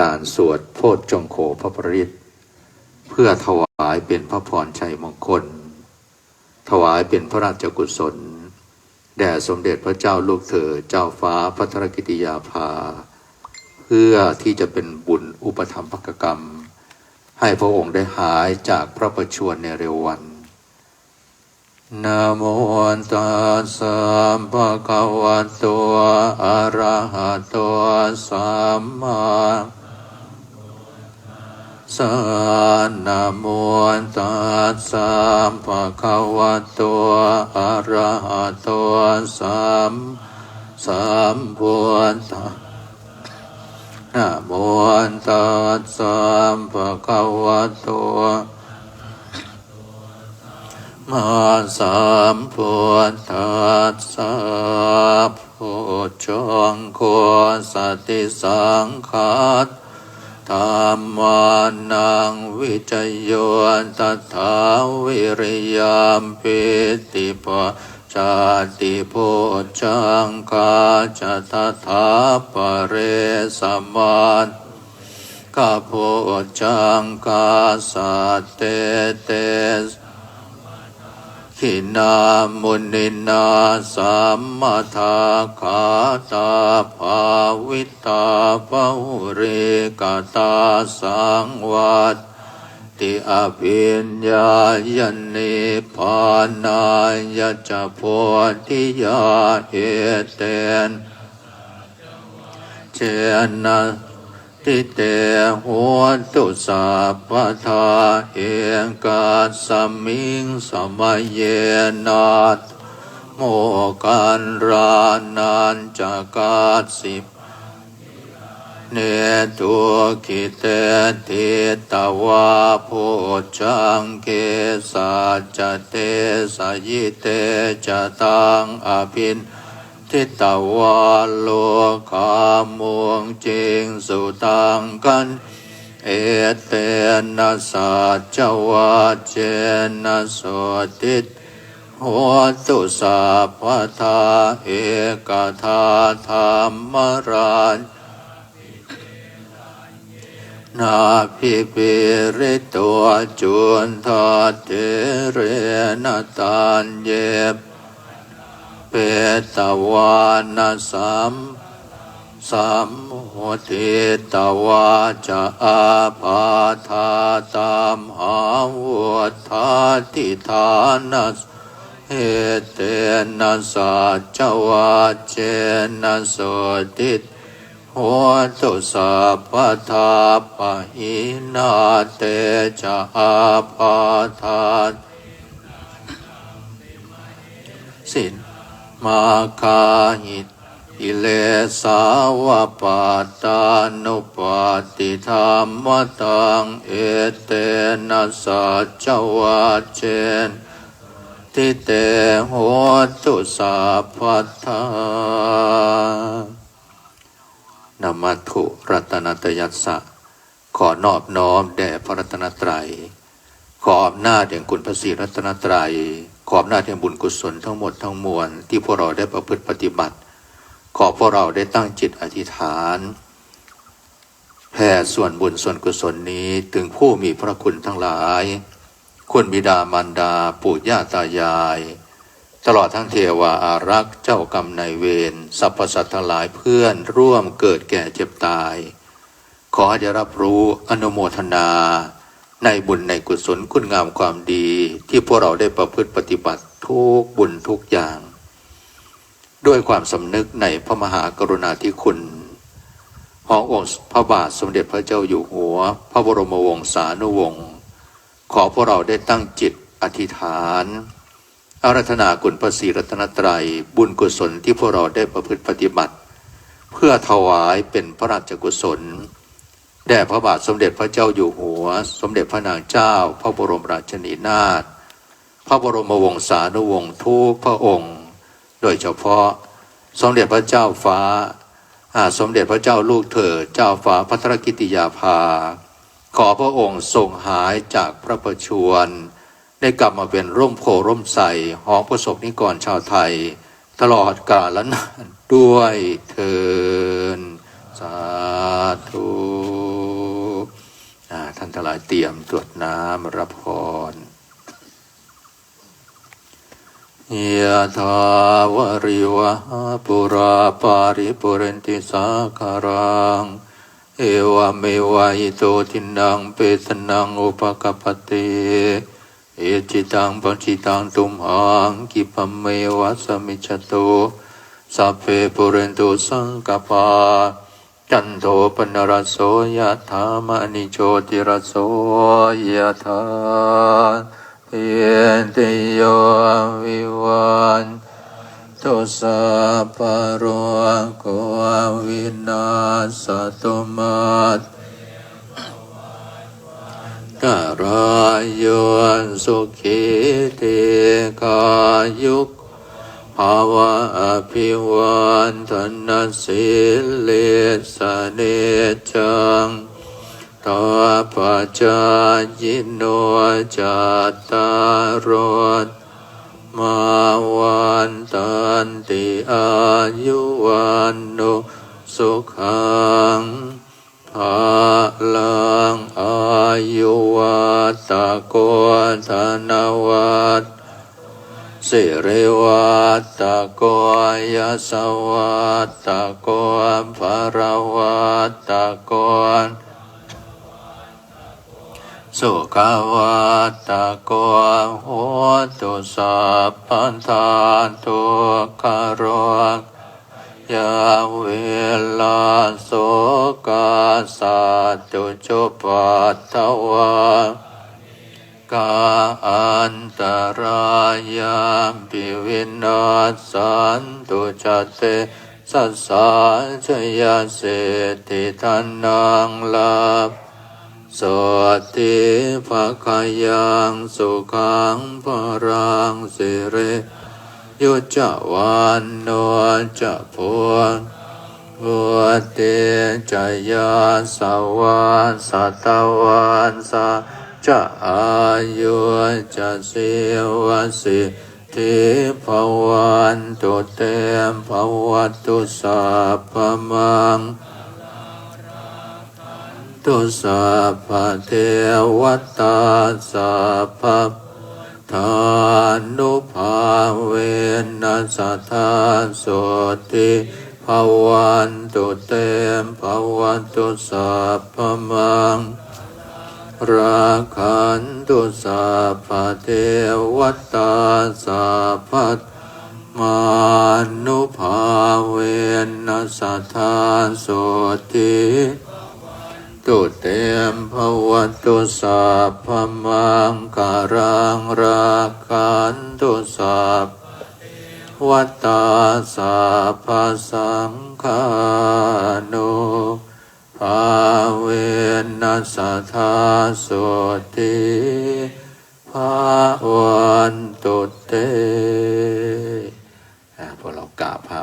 การสวดโพชจงโขพระปริตเพื่อถวายเป็นพระพรชัยมงคล ถวายเป็นพระราชกุศล แด่สมเด็จพระเจ้าลูกเธอเจ้าฟ้าพัทรกิติยาภา เพื่อที่จะเป็นบุญอุปธรรมภกกรรม ให้พระองค์ได้หายจากพระประชวรในเร็ววันนะโมตัสสะภะคะวะโตอะระหะโตสัมมา สันนะโมตัสสะภะคะวะโตอะระหะโตสัมสัมพุทธะนะโมตัสสะภะคะวะโตมาสัมพุทธัสสะพุทธงโคสติสังขัด ธรรมานังวิจโยตถาวิริยามปิติปะชาติโพชังกาจตถาปะเรสมาตกาโพชังกาสัตเตเตส ขินามุนินาสัมมาทาขาตาภาวิตาภาหุริกาตาสังวัตติอภิญญายันนิพานายจะโพธิยาเอเตนเจนะ ทิเตหัวตุสัพพทาเอกาสมิงสมัยเยนัตโมกันรานันจากาสิบเนตุคิเตติตวาโพจังเกสัจเตสยิเตจตังอภิน ทิตวาโลกามวงจริงสุตังกัน เอเตนะสัจวาเจนะโสติตหัวตุสัพพทาเอกทาธรรมราชนาพิปิริตัวจุนทาเทเรนตันเย เปตวานาสัมสัมโหติตวาจะอาภาธาตามหาวุธาติธานัสเหเตนะสัจวาเจนะโสติหัวตุสัพพทาปะหินาเตจะอาภาธาสิน มาคาหิตอิเลสาวปาตานุปาติธรรมตังเอเตนะสัจวาเจนทิเตหัวตุสัพพัทธานามัตถุรัตนตยัสสะ ขอนอบน้อมแด่พระรัตนตรัย ขออำนาจแห่งคุณพระศรีรัตนตรัย ขออำนาจแห่บุญกุศลทั้งหมดทั้งมวลที่พวกเราได้ประพฤติปฏิบัติ ขอพวกเราได้ตั้งจิตอธิษฐานแผ่ส่วนบุญส่วนกุศลนี้ถึงผู้มีพระคุณทั้งหลาย คุณบิดามารดาปู่ย่าตายาย ตลอดทั้งเทวาอารักษ์เจ้ากรรมนายเวรสรรพสัตว์ทั้งหลายเพื่อนร่วมเกิดแก่เจ็บตาย ขอให้ได้รับรู้อนุโมทนา ในบุญในกุศลคุณงามความดี ที่พวกเราได้ประพฤติปฏิบัติทุกบุญทุกอย่าง ด้วยความสำนึกในพระมหากรุณาธิคุณขององค์พระบาทสมเด็จพระเจ้าอยู่หัว พระบรมวงศานุวงศ์ขอพวกเราได้ตั้งจิตอธิษฐานอารัธนาคุณพระศรีรัตนตรัย บุญกุศลที่พวกเราได้ประพฤติปฏิบัติ เพื่อถวายเป็นพระราชกุศล แด่พระบาทสมเด็จพระเจ้าอยู่หัว สมเด็จพระนางเจ้า พระบรมราชินีนาถพระบรมวงศานุวงศ์ทุกพระองค์ โดยเฉพาะสมเด็จพระเจ้าฟ้าสมเด็จพระเจ้าลูกเธอเจ้าฟ้าพัทรกิติยาภา ขอพระองค์ทรงหายจากพระประชวร ได้กลับมาเป็นร่มโพร่มใสหองประสบนิกรชาวไทย ตลอดกาลนานด้วยเทินสาธุ ทั้งหลายเตรียมตรวจน้ำรับพรยะถาวริวะปุราปาริปุเรนติสาคารัง เอวเมวะอิโตทินังเปตนังอุปกปปติเอจิตังปัจจิตังตุมหังกิปเมวะสมิจจโตสัพเพปุเรนตุสังกปา จันโทปนรสโสยะธามณิโชติรสโสยะธาเยติโยวิวันตุสัพพะโรโควินาสตุมาตกรายโยสุขิเตกายุกาวะอภิวันทนาสิเลสเนจังตาปัจจายโนจัตตารถมาวันตันติอายุวันโนสุขังภาลังอายุวัตตะโกธนวัต สิริวัตตะโกยสวัตตะโกภารวัตตะโกสุขวัตตะโกโหตุสัพพันธาตุคารกยาเวลาโสกาสัตตุจุปัตถวา กาอันตรายามปิวินาสันตุจเตสัสสาชยเสติทานังลาภสติภะคายังสุขังปรังสิเรยุจวันโนจะพวงวัเตจยาสวันสัตวันสา จะอายุจะสิวสิทิภวันตุเตมภวัตุสัพพมังตุสัพพะเทวตาสัพพะทานุภาเวนัสทาสติภวันตุเตมภวันตุสัพพมัง ราคันตุสัพเทวตาสัพพะมานุภาเวนัสทาโสติตุเตมภวตุสัพพมังการังราคันตุสัพวัตตาสัพพสังฆานุ ภาเวนัสธาสุติภาวันตุเต่พวกเรากราบพระ